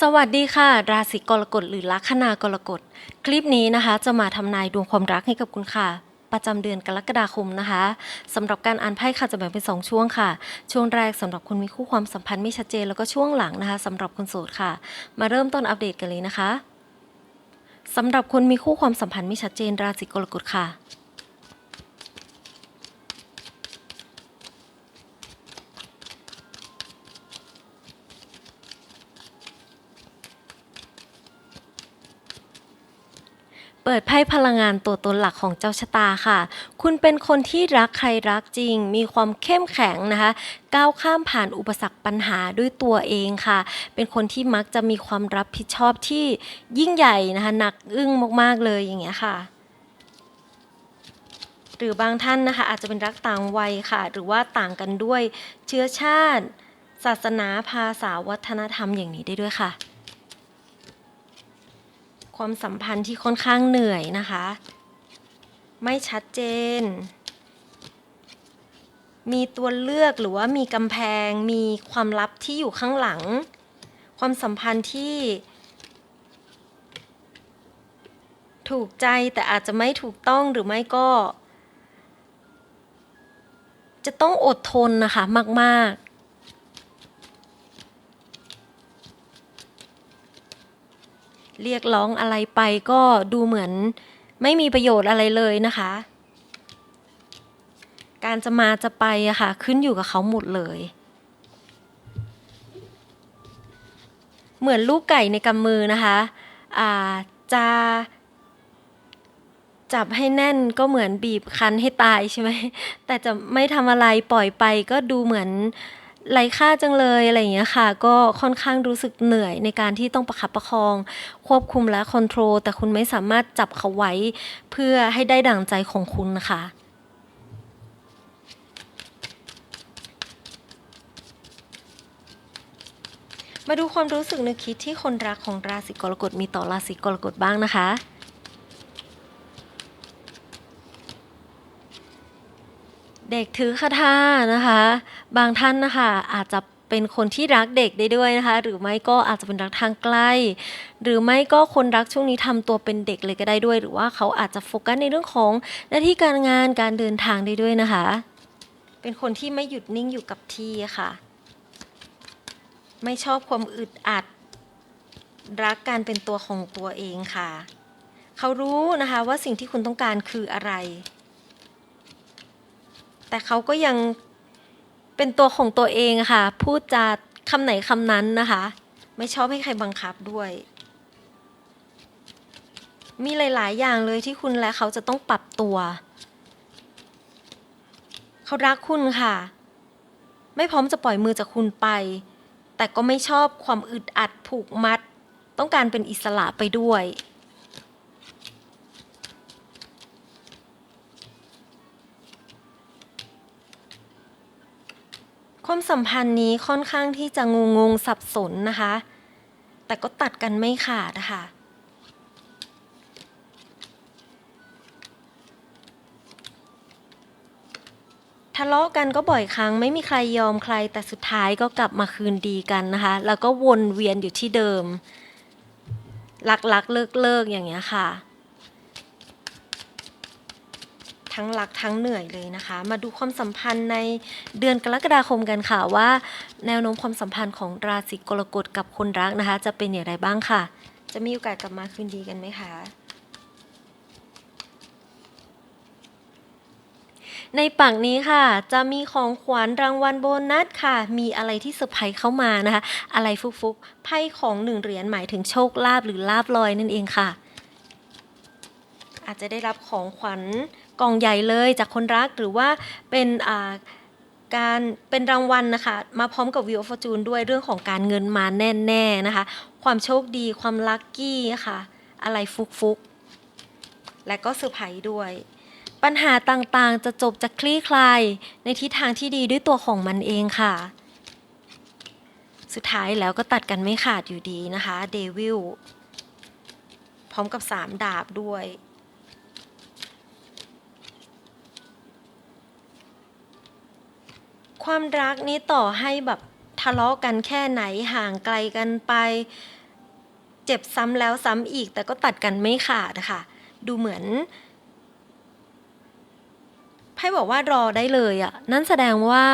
สวัสดีค่ะ ราศีกรกฎหรือลัคนากรกฎ คลิปนี้นะคะ จะมาทำนายดวงความรักให้กับคุณค่ะ ประจำเดือนกรกฎาคมนะคะสำหรับการอ่านไพ่ค่ะจะแบ่งเป็น 2 ช่วงค่ะ ช่วงแรกสำหรับคนมีคู่ความสัมพันธ์ไม่ชัดเจนแล้วก็ช่วงหลังนะคะสำหรับคนโสดค่ะ มาเริ่มต้นอัปเดตกันเลยนะคะสำหรับคนมีคู่ความสัมพันธ์ไม่ชัดเจนราศีกรกฎค่ะ เปิดไพ่พลังงานตัวตนหลักของเจ้าชะตาค่ะ คุณเป็นคนที่รักใครรักจริง มีความเข้มแข็งนะคะ ก้าวข้ามผ่านอุปสรรคปัญหาด้วยตัวเองค่ะ เป็นคนที่มักจะมีความรับผิดชอบที่ยิ่งใหญ่นะคะหนักอึ้งมากๆเลยอย่างเงี้ยค่ะ หรือบางท่านนะคะ อาจจะเป็นรักต่างวัยค่ะ หรือว่าต่างกันด้วยเชื้อชาติ ศาสนาภาษาวัฒนธรรมอย่างนี้ได้ด้วยค่ะ ความสัมพันธ์ที่ค่อนข้างเหนื่อยนะคะ ไม่ชัดเจน มีตัวเลือกหรือว่ามีกำแพง มีความลับที่อยู่ข้างหลัง ความสัมพันธ์ที่ ถูกใจแต่อาจจะไม่ถูกต้องหรือไม่ก็ จะต้องอดทนนะคะมาก ๆ เรียกร้องอะไรไปก็ดูเหมือนไม่มีประโยชน์อะไรเลยนะคะ การจะมาจะไปอะค่ะ ขึ้นอยู่กับเขาหมดเลย เหมือนลูกไก่ในกำมือนะคะอ่าจะจับให้แน่นก็เหมือนบีบคั้นให้ตายใช่ไหม แต่จะไม่ทำอะไรปล่อยไปก็ดูเหมือน ไร้ค่าจังเลยอะไรอย่างเงี้ยค่ะ ก็ค่อนข้างรู้สึกเหนื่อยในการที่ต้องประคับประคอง ควบคุมและคอนโทรลแต่คุณไม่สามารถจับเขาไว้ เพื่อให้ได้ดั่งใจของคุณนะคะมาดูความรู้สึกนึกคิดที่คนรักของราศีกรกฎมีต่อราศีกรกฎบ้างนะคะ เด็กถือคาถานะคะ บางท่านนะคะอาจจะเป็นคนที่รักเด็กได้ด้วยนะคะ หรือไม่ก็อาจจะเป็นรักทางใกล้หรือไม่ก็คนรักช่วงนี้ทำตัวเป็นเด็กเลยก็ได้ด้วย หรือว่าเขาอาจจะโฟกัสในเรื่องของหน้าที่การงานการเดินทางได้ด้วยนะคะ เป็นคนที่ไม่หยุดนิ่งอยู่กับที่ะค่ะ ไม่ชอบความอึดอัด รักการเป็นตัวของตัวเองค่ะ เขารู้นะคะว่าสิ่งที่คุณต้องการคืออะไร แต่เขาก็ยังเป็นตัวของตัวเองค่ะ พูดจาคำไหนคำนั้นนะคะ ไม่ชอบให้ใครบังคับด้วย มีหลาย ๆ อย่างเลยที่คุณและเขาจะต้องปรับตัว เขารักคุณค่ะ ไม่พร้อมจะปล่อยมือจากคุณไป แต่ก็ไม่ชอบความอึดอัดผูกมัด ต้องการเป็นอิสระไปด้วย ความสัมพันธ์นี้ค่อนข้างที่จะงงงสับสนนะคะ แต่ก็ตัดกันไม่ขาดนะคะทะเลาะกันก็บ่อยครั้งไม่มีใครยอมใคร แต่สุดท้ายก็กลับมาคืนดีกันนะคะ แล้วก็วนเวียนอยู่ที่เดิม รักรักเลิกเลิกอย่างเงี้ยค่ะ ทั้งรักทั้งเหนื่อยเลยนะคะ มาดูความสัมพันธ์ในเดือนกรกฎาคมกันค่ะว่า แนวโน้มความสัมพันธ์ของราศีกรกฎกับคนรักนะคะ จะเป็นอย่างไรบ้างค่ะ จะมีโอกาสกลับมาคืนดีกันไหมคะในปักนี้ค่ะ จะมีของขวัญรางวัลโบนัสค่ะ มีอะไรที่เซอร์ไพรส์เข้ามานะคะ อะไรฟุกๆไพ่ของหนึ่งเหรียญหมายถึงโชคลาภหรือลาบลอยนั่นเองค่ะ อาจจะได้รับของขวัญ กล่องใหญ่เลยจากคนรักหรือว่าเป็นการเป็นรางวัลนะคะ มาพร้อมกับวิวฟอร์จูนด้วยเรื่องของการเงินมาแน่ๆนะคะ ความโชคดีความลัคกี้ค่ะ อะไรฟุกๆ และก็เซอร์ไพรส์ด้วย ปัญหาต่างๆ จะจบจะคลี่คลายในทิศทางที่ดีด้วยตัวของมันเองค่ะ สุดท้ายแล้วก็ตัดกันไม่ขาดอยู่ดีนะคะเดวิลพร้อมกับ 3 ดาบด้วย ความรักนี้ต่อให้แบบทะเลาะกันแค่ไหนห่างไกลกันไป เจ็บซ้ำแล้วซ้ำอีก แต่ก็ตัดกันไม่ขาดนะคะดูเหมือนไพ่บอกว่ารอได้เลยอะ่ะนั่นแสดงว่า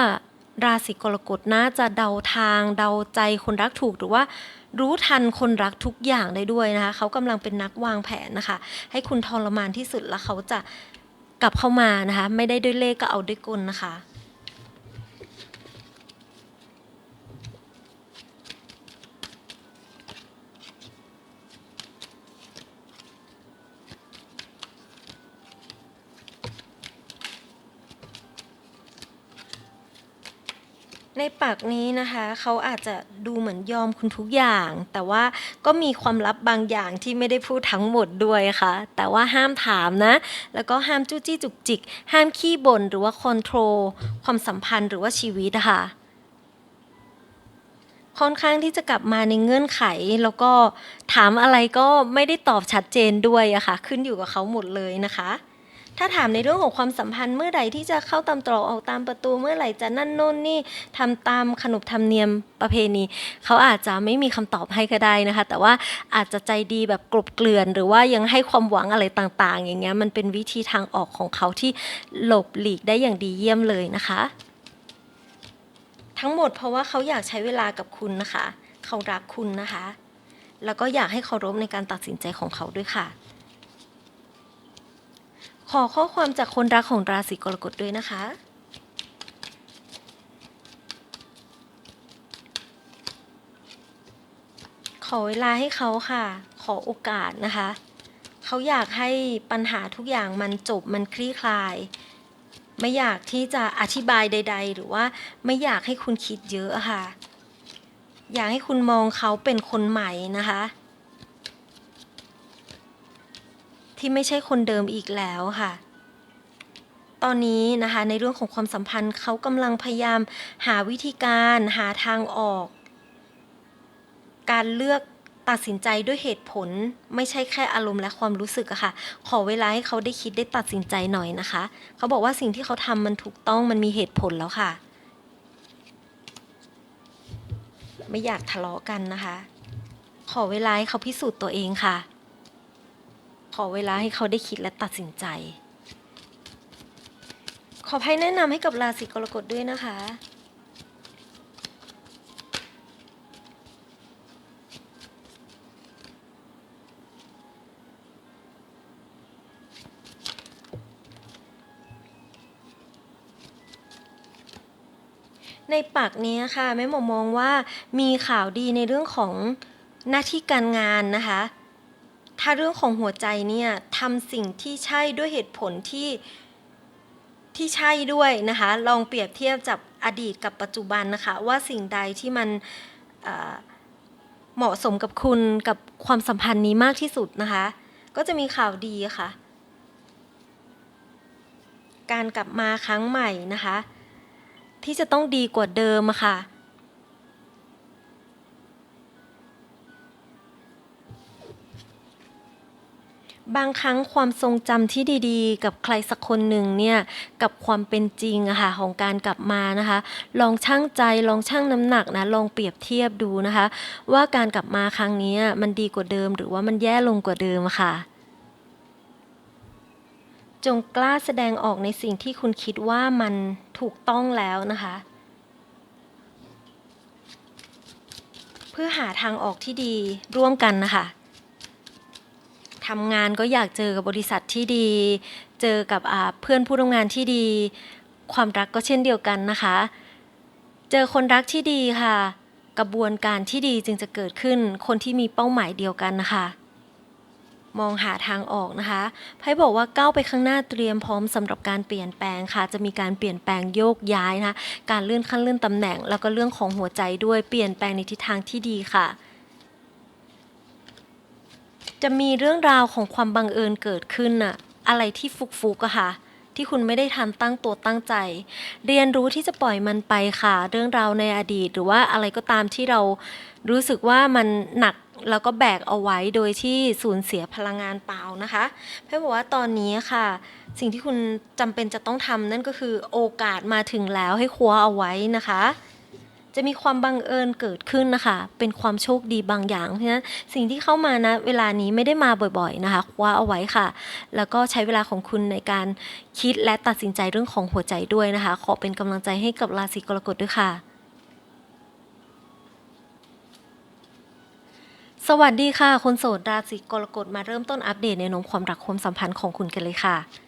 ราศีกรกฎน่าจะเดาทางเดาใจคนรักถูกหรือว่ารู้ทันคนรักทุกอย่างได้ด้วยนะคะเขากำลังเป็นนักวางแผนนะคะ ให้คุณทรมานที่สุดแล้วเขาจะกลับเข้ามานะคะ ไม่ได้ด้วยเลขก็เอาด้วยกลนะคะ ในปากนี้นะคะเขาอาจจะดูเหมือนยอมคุณทุกอย่าง แต่ว่าก็มีความลับบางอย่างที่ไม่ได้พูดทั้งหมดด้วยค่ะ แต่ว่าห้ามถามนะ แล้วก็ห้ามจู้จี้จุกจิก ห้ามขี้บ่นหรือว่าคอนโทรลความสัมพันธ์หรือว่าชีวิตนะคะค่อนข้างที่จะกลับมาในเงื่อนไข แล้วก็ถามอะไรก็ไม่ได้ตอบชัดเจนด้วยอะค่ะ ขึ้นอยู่กับเขาหมดเลยนะคะ ถ้าถามในเรื่องของความสัมพันธ์เมื่อใดที่จะเข้าตามตรอกออกตามประตูเมื่อไหร่จะนั่นโน่นนี่ทำตามขนบธรรมเนียมประเพณี เขาอาจจะไม่มีคำตอบให้ก็ได้นะคะ แต่ว่าอาจจะใจดีแบบกลบเกลื่อน หรือว่ายังให้ความหวังอะไรต่างๆ อย่างเงี้ยมันเป็นวิธีทางออกของเขาที่หลบหลีกได้อย่างดีเยี่ยมเลยนะคะ ทั้งหมดเพราะว่าเขาอยากใช้เวลากับคุณนะคะ เขารักคุณนะคะ แล้วก็อยากให้เคารพในการตัดสินใจของเขาด้วยค่ะ ขอข้อความจากคนรักของราศีกรกฎด้วยนะคะ ขอเวลาให้เขาค่ะ ขอโอกาสนะคะ เขาอยากให้ปัญหาทุกอย่างมันจบมันคลี่คลาย ไม่อยากที่จะอธิบายใด ๆ หรือว่าไม่อยากให้คุณคิดเยอะค่ะ อยากให้คุณมองเขาเป็นคนใหม่นะคะ ที่ไม่ใช่คนเดิมอีกแล้วค่ะ ตอนนี้นะคะในเรื่องของความสัมพันธ์เขากำลังพยายามหาวิธีการหาทางออก การเลือกตัดสินใจด้วยเหตุผลไม่ใช่แค่อารมณ์และความรู้สึกอะค่ะ ขอเวลาให้เขาได้คิดได้ตัดสินใจหน่อยนะคะ เขาบอกว่าสิ่งที่เขาทำมันถูกต้องมันมีเหตุผลแล้วค่ะ ไม่อยากทะเลาะกันนะคะ ขอเวลาให้เขาพิสูจน์ตัวเองค่ะ อเวลาให้เขาได้คิดและตัดสินใจ ขอให้แนะนำให้กับราศีกรกฎด้วยนะคะในปากนี้ค่ะแม่หมอมองว่ามีข่าวดีในเรื่องของหน้าที่การงานนะคะ ถ้าเรื่องของหัวใจเนี่ยทำสิ่งที่ใช่ด้วยเหตุผลที่ที่ใช่ด้วยนะคะ ลองเปรียบเทียบจากอดีตกับปัจจุบันนะคะ ว่าสิ่งใดที่มันเหมาะสมกับคุณกับความสัมพันธ์นี้มากที่สุดนะคะ ก็จะมีข่าวดีค่ะ การกลับมาครั้งใหม่นะคะ ที่จะต้องดีกว่าเดิมะค่ะ บางครั้งความทรงจำที่ดีๆ กับใครสักคนหนึ่งเนี่ยกับความเป็นจริงอะค่ะของการกลับมานะคะ ลองชั่งใจลองชั่งน้ำหนักนะลองเปรียบเทียบดูนะคะ ว่าการกลับมาครั้งนี้มันดีกว่าเดิม หรือว่ามันแย่ลงกว่าเดิมค่ะ จงกล้าแสดงออกในสิ่งที่คุณคิดว่ามันถูกต้องแล้วนะคะ เพื่อหาทางออกที่ดีร่วมกันนะคะ ทำงานก็อยากเจอกับบริษัทที่ดี เจอกับเพื่อนผู้ร่วมงานที่ดี ความรักก็เช่นเดียวกันนะคะ เจอคนรักที่ดีค่ะ กระบวนการที่ดีจึงจะเกิดขึ้น คนที่มีเป้าหมายเดียวกันนะคะมองหาทางออกนะคะไพ่บอกว่าก้าวไปข้างหน้าเตรียมพร้อมสำหรับการเปลี่ยนแปลงค่ะ จะมีการเปลี่ยนแปลงโยกย้ายนะคะการเลื่อนขั้นเลื่อนตำแหน่ง แล้วก็เรื่องของหัวใจด้วย เปลี่ยนแปลงในทิศทางที่ดีค่ะ จะมีเรื่องราวของความบังเอิญเกิดขึ้นน่ะอะไรที่ฟุกๆอะค่ะ ที่คุณไม่ได้ทันตั้งตัวตั้งใจ เรียนรู้ที่จะปล่อยมันไปค่ะ เรื่องราวในอดีต หรือว่าอะไรก็ตามที่เรารู้สึกว่ามันหนักแล้วก็แบกเอาไว้โดยที่สูญเสียพลังงานเปล่านะคะเพ่บอกว่าตอนนี้ค่ะ สิ่งที่คุณจำเป็นจะต้องทำนั่นก็คือโอกาสมาถึงแล้วให้คว้าเอาไว้นะคะ จะมีความบังเอิญเกิดขึ้นนะคะ เป็นความโชคดีบางอย่าง เพราะฉะนั้นสิ่งที่เข้ามานะเวลานี้ไม่ได้มาบ่อยๆนะคะคว้าเอาไว้ค่ะ แล้วก็ใช้เวลาของคุณในการคิดและตัดสินใจเรื่องของหัวใจด้วยนะคะ ขอเป็นกำลังใจให้กับราศีกรกฎด้วยค่ะสวัสดีค่ะคนโสดราศีกรกฎมาเริ่มต้นอัปเดตในน้มความรักความสัมพันธ์ของคุณกันเลยค่ะ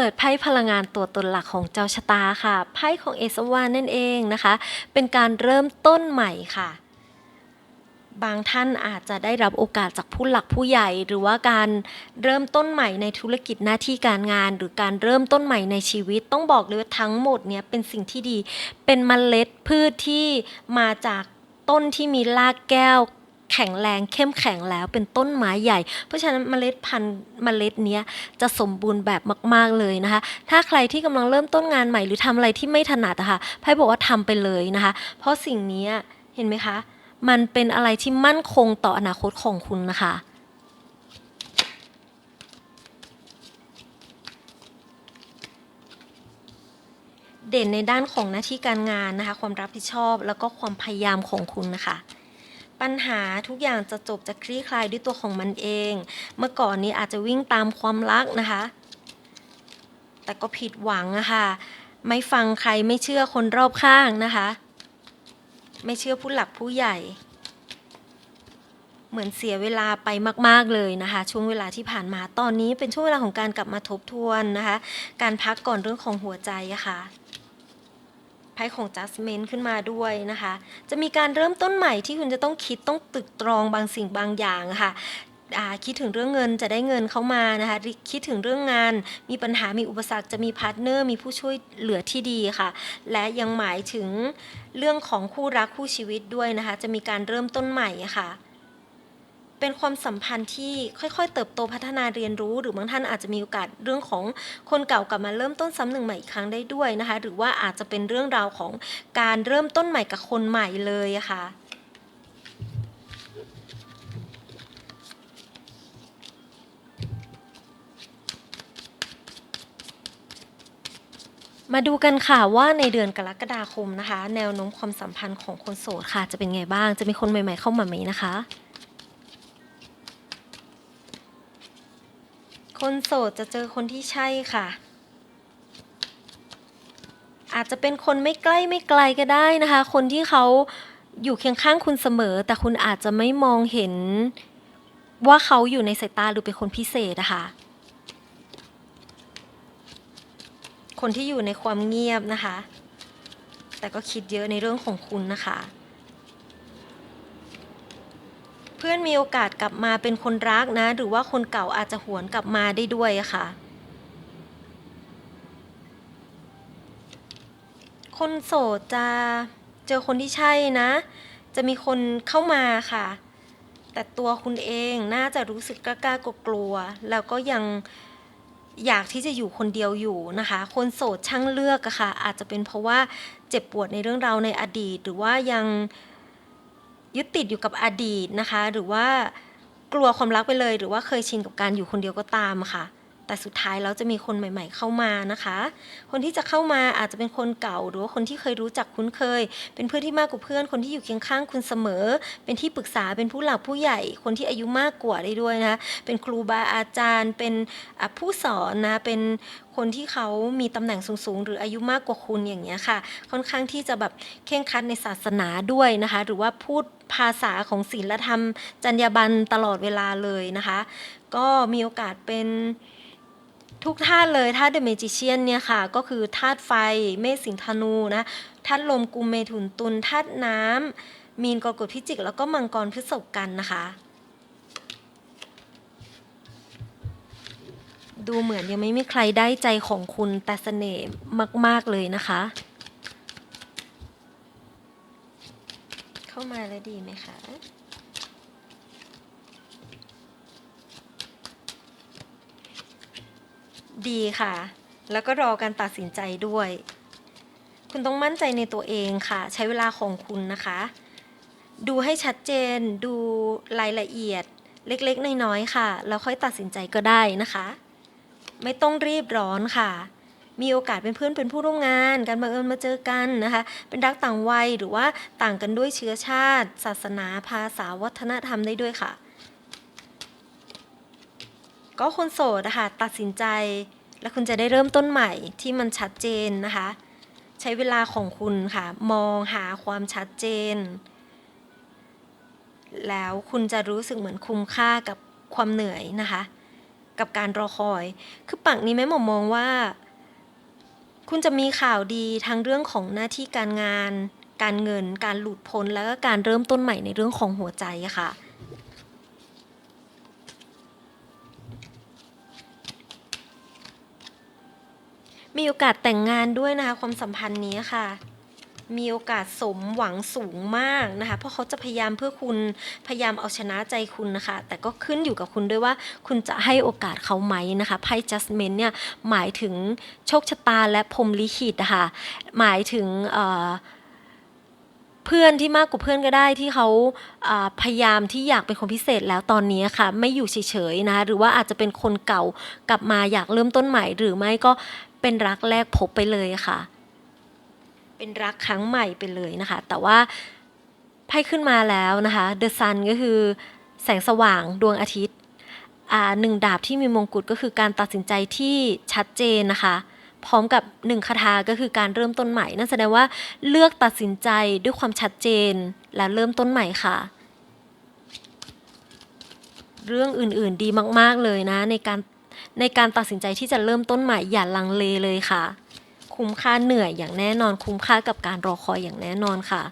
เปิดไพ่พลังงานตัวตนหลักของเจ้าชะตาค่ะ ไพ่ของเอสวานนั่นเองนะคะ เป็นการเริ่มต้นใหม่ค่ะ บางท่านอาจจะได้รับโอกาสจากผู้หลักผู้ใหญ่ หรือว่าการเริ่มต้นใหม่ในธุรกิจหน้าที่การงาน หรือการเริ่มต้นใหม่ในชีวิต ต้องบอกเลยว่าทั้งหมดเนี่ยเป็นสิ่งที่ดี เป็นเมล็ดพืชที่มาจากต้นที่มีรากแก้ว แข็งแรงเข้มแข็งแล้วเป็นต้นไม้ใหญ่ เพราะฉะนั้นเมล็ดพันธุ์เมล็ดเนี้ยจะสมบูรณ์แบบมาก ๆเลยนะคะ ถ้าใครที่กำลังเริ่มต้นงานใหม่หรือทำอะไรที่ไม่ถนัดอะค่ะไพ่บอกว่าทำไปเลยนะคะ เพราะสิ่งนี้เห็นไหมคะ มันเป็นอะไรที่มั่นคงต่ออนาคตของคุณนะคะเด่นในด้านของหน้าที่การงานนะคะ ความรับผิดชอบแล้วก็ความพยายามของคุณนะคะ ปัญหาทุกอย่างจะจบจะคลี่คลายด้วยตัวของมันเอง เมื่อก่อนนี้อาจจะวิ่งตามความรักนะคะ แต่ก็ผิดหวังอะค่ะ ไม่ฟังใครไม่เชื่อคนรอบข้างนะคะ ไม่เชื่อผู้หลักผู้ใหญ่ เหมือนเสียเวลาไปมาก ๆเลยนะคะ ช่วงเวลาที่ผ่านมาตอนนี้เป็นช่วงเวลาของการกลับมาทบทวนนะคะ การพักก่อนเรื่องของหัวใจอะค่ะ พ่ของ Judgment ขึ้นมาด้วยนะคะ จะมีการเริ่มต้นใหม่ที่คุณจะต้องคิดต้องตึกตรองบางสิ่งบางอย่างค่ะคิดถึงเรื่องเงินจะได้เงินเข้ามานะคะคิดถึงเรื่องงาน มีปัญหามีอุปสรรคจะมีพาร์ทเนอร์มีผู้ช่วยเหลือที่ดีค่ะ และยังหมายถึงเรื่องของคู่รักคู่ชีวิตด้วยนะคะ จะมีการเริ่มต้นใหม่ค่ะ เป็นความสัมพันธ์ที่ค่อยๆ เติบโตพัฒนาเรียนรู้ หรือบางท่านอาจจะมีโอกาสเรื่องของคนเก่ากลับมาเริ่มต้นซ้ำหนึ่งใหม่อีกครั้งได้ด้วยนะคะ หรือว่าอาจจะเป็นเรื่องราวของการเริ่มต้นใหม่กับคนใหม่เลยะค่ะมาดูกันค่ะว่าในเดือนกรกฎาคมนะคะ แนวโน้มความสัมพันธ์ของคนโสดค่ะ จะเป็นไงบ้างจะมีคนใหม่ๆเข้ามาไหมนะคะ คนโสดจะเจอคนที่ใช่ค่ะ อาจจะเป็นคนไม่ใกล้ไม่ไกลก็ได้นะคะ คนที่เขาอยู่เคียงข้างคุณเสมอ แต่คุณอาจจะไม่มองเห็นว่าเขาอยู่ในสายตาหรือเป็นคนพิเศษนะคะ คนที่อยู่ในความเงียบนะคะ แต่ก็คิดเยอะในเรื่องของคุณนะคะ เพื่อนมีโอกาสกลับมาเป็นคนรักนะ หรือว่าคนเก่าอาจจะหวนกลับมาได้ด้วยะค่ะ คนโสดจะเจอคนที่ใช่นะ จะมีคนเข้ามาค่ะ แต่ตัวคุณเองน่าจะรู้สึกกล้ากลัวๆแล้วก็ยังอยากที่จะอยู่คนเดียวอยู่นะคะ คนโสดช่างเลือกอะค่ะ อาจจะเป็นเพราะว่าเจ็บปวดในเรื่องราวในอดีต หรือว่ายัง ยึดติดอยู่กับอดีตนะคะ หรือว่ากลัวความรักไปเลย หรือว่าเคยชินกับการอยู่คนเดียวก็ตามค่ะ แต่สุดท้ายแล้วจะมีคนใหม่ ๆ เข้ามานะคะ คนที่จะเข้ามาอาจจะเป็นคนเก่า หรือว่าคนที่เคยรู้จักคุ้นเคย เป็นเพื่อนที่มากกว่าเพื่อน คนที่อยู่เคียงข้างคุณเสมอ เป็นที่ปรึกษาเป็นผู้หลักผู้ใหญ่ คนที่อายุมากกว่าได้ด้วยนะคะเป็นครูบาอาจารย์ เป็นผู้สอนนะเป็นคนที่เขามีตำแหน่งสูงๆ หรืออายุมากกว่าคุณอย่างเงี้ยค่ะ ค่อนข้างที่จะแบบเคร่งคัดในศาสนาด้วยนะคะ หรือว่าพูดภาษาของศีลธรรม จรรยาบรรณตลอดเวลาเลยนะคะ ก็มีโอกาสเป็น ทุกธาตุเลยธาตุเดเมจิเชียนเนี่ยค่ะ ก็คือธาตุไฟเมษสิงธนูนะธาตุลมกุมเมถุนตุลธาตุน้ำมีนกรกฎพิจิก แล้วก็มังกรพฤษภกันนะคะ ดูเหมือนยังไม่มีใครได้ใจของคุณแต่เสน่ห์มาก ๆ เลยนะคะ เข้ามาแล้วดีไหมคะ ดีค่ะ แล้วก็รอการตัดสินใจด้วย คุณต้องมั่นใจในตัวเองค่ะ ใช้เวลาของคุณนะคะ ดูให้ชัดเจน ดูรายละเอียด เล็กๆ น้อยๆ ค่ะ แล้วค่อยตัดสินใจก็ได้นะคะ ไม่ต้องรีบร้อนค่ะ มีโอกาสเป็นเพื่อนเป็นผู้ร่วมงาน การบังเอิญมาเจอกันนะคะ เป็นรักต่างวัยหรือว่าต่างกันด้วยเชื้อชาติ ศาสนา ภาษา วัฒนธรรมได้ด้วยค่ะ ก็คนโสดนะคะตัดสินใจ และคุณจะได้เริ่มต้นใหม่ที่มันชัดเจนนะคะ ใช้เวลาของคุณค่ะ มองหาความชัดเจน แล้วคุณจะรู้สึกเหมือนคุ้มค่ากับความเหนื่อยนะคะ กับการรอคอย คือปักนี้แม่หมอมองว่า คุณจะมีข่าวดีทั้งเรื่องของหน้าที่การงาน การเงิน การหลุดพ้นแล้วก็การเริ่มต้นใหม่ในเรื่องของหัวใจค่ะ มีโอกาสแต่งงานด้วยนะคะความสัมพันธ์นี้ค่ะ มีโอกาสสมหวังสูงมากนะคะ เพราะเขาจะพยายามเพื่อคุณพยายามเอาชนะใจคุณนะคะ แต่ก็ขึ้นอยู่กับคุณด้วยว่า คุณจะให้โอกาสเขาไหมนะคะไพ่ Judgment เนี่ยหมายถึงโชคชะตาและพรหมลิขิตนะคะหมายถึงเเพื่อนที่มากกว่าเพื่อนก็ได้ที่เขาาพยายามที่อยากเป็นคนพิเศษแล้วตอนนี้ค่ะ ไม่อยู่เฉยๆนะคะหรือว่าอาจจะเป็นคนเก่ากลับมาอยากเริ่มต้นใหม่ หรือไม่ก็ เป็นรักแรกพบไปเลยค่ะ เป็นรักครั้งใหม่ไปเลยนะคะ แต่ว่าไพ่ขึ้นมาแล้วนะคะ The Sun ก็คือแสงสว่างดวงอาทิตย์อ่าหนึ่งดาบที่มีมงกุฎก็คือการตัดสินใจที่ชัดเจนนะคะ พร้อมกับหนึ่งคาถาก็คือการเริ่มต้นใหม่ นั่นแสดงว่าเลือกตัดสินใจด้วยความชัดเจนและเริ่มต้นใหม่ค่ะ เรื่องอื่นๆดีมากๆเลยนะ ในการ ในการตัดสินใจที่จะเริ่มต้นใหม่อย่าลังเลเลยค่ะ คุ้มค่าเหนื่อยอย่างแน่นอน คุ้มค่ากับการรอคอยอย่างแน่นอนค่ะ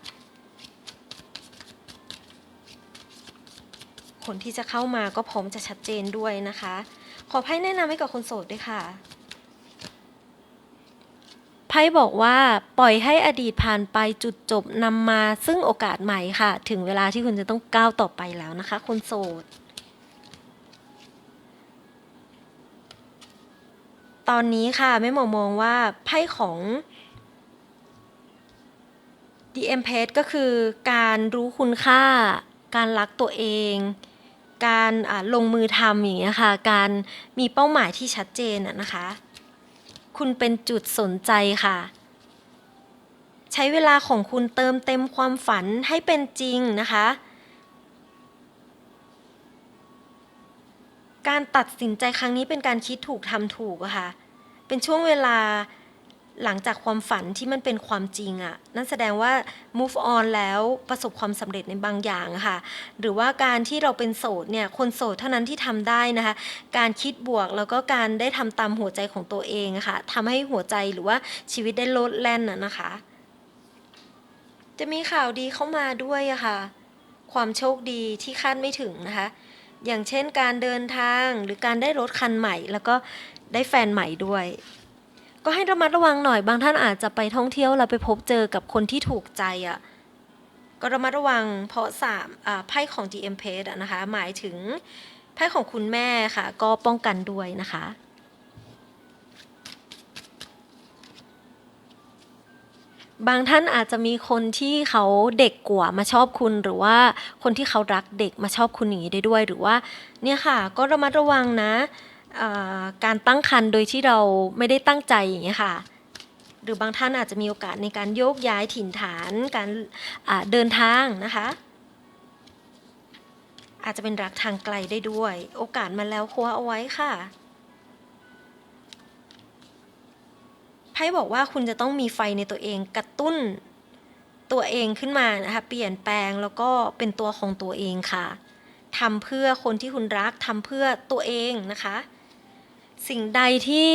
คนที่จะเข้ามาก็พร้อมจะชัดเจนด้วยนะคะ ขอไพ่แนะนำให้กับคนโสดด้วยค่ะไพ่บอกว่าปล่อยให้อดีตผ่านไปจุดจบนำมาซึ่งโอกาสใหม่ค่ะ ถึงเวลาที่คุณจะต้องก้าวต่อไปแล้วนะคะ คนโสด ตอนนี้ค่ะแม่หมอมองว่าไพ่ของ The Empress ก็คือการรู้คุณค่า การรักตัวเอง การลงมือทำอย่างเงี้ยค่ะ การมีเป้าหมายที่ชัดเจนนะคะ คุณเป็นจุดสนใจค่ะ ใช้เวลาของคุณเติมเต็มความฝันให้เป็นจริงนะคะ การตัดสินใจครั้งนี้เป็นการคิดถูกทำถูกอะค่ะ เป็นช่วงเวลาหลังจากความฝันที่มันเป็นความจริงอะนั่นแสดงว่า move on แล้วประสบความสำเร็จในบางอย่างอะค่ะ หรือว่าการที่เราเป็นโสดเนี่ยคนโสดเท่านั้นที่ทำได้นะคะ การคิดบวกแล้วก็การได้ทำตามหัวใจของตัวเองอะค่ะทำให้หัวใจหรือว่าชีวิตได้ลดแล่นอะนะคะ จะมีข่าวดีเข้ามาด้วยอะค่ะ ความโชคดีที่คาดไม่ถึงนะคะ อย่างเช่นการเดินทางหรือการได้รถคันใหม่ แล้วก็ได้แฟนใหม่ด้วย ก็ให้ระมัดระวังหน่อยบางท่านอาจจะไปท่องเที่ยวแล้วไปพบเจอกับคนที่ถูกใจอะ่ะก็ระมัดระวังเพราะสามอ่าไพ่ของ GM p a g e อะนะคะ หมายถึงไพ่ของคุณแม่ค่ะ ก็ป้องกันด้วยนะคะ บางท่านอาจจะมีคนที่เขาเด็กกว่ามาชอบคุณ หรือว่าคนที่เขารักเด็กมาชอบคุณอย่างนี้ได้ด้วย หรือว่าเนี่ยค่ะก็ระมัดระวังนะการตั้งครรภ์โดยที่เราไม่ได้ตั้งใจอย่างเงี้ยค่ะ หรือบางท่านอาจจะมีโอกาสในการโยกย้ายถิ่นฐาน การเดินทางนะคะ อาจจะเป็นรักทางไกลได้ด้วย โอกาสมาแล้วคว้าเอาไว้ค่ะ ไพ่บอกว่าคุณจะต้องมีไฟในตัวเองกระตุ้นตัวเองขึ้นมานะคะเปลี่ยนแปลงแล้วก็เป็นตัวของตัวเองค่ะทำเพื่อคนที่คุณรักทำเพื่อตัวเองนะคะ สิ่งใดที่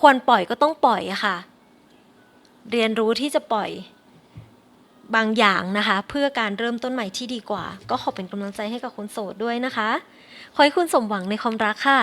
ควรปล่อยก็ต้องปล่อยค่ะ เรียนรู้ที่จะปล่อยบางอย่างนะคะ เพื่อการเริ่มต้นใหม่ที่ดีกว่า ก็ขอเป็นกำลังใจให้กับคนโสดด้วยนะคะ ขอให้คุณสมหวังในความรักค่ะ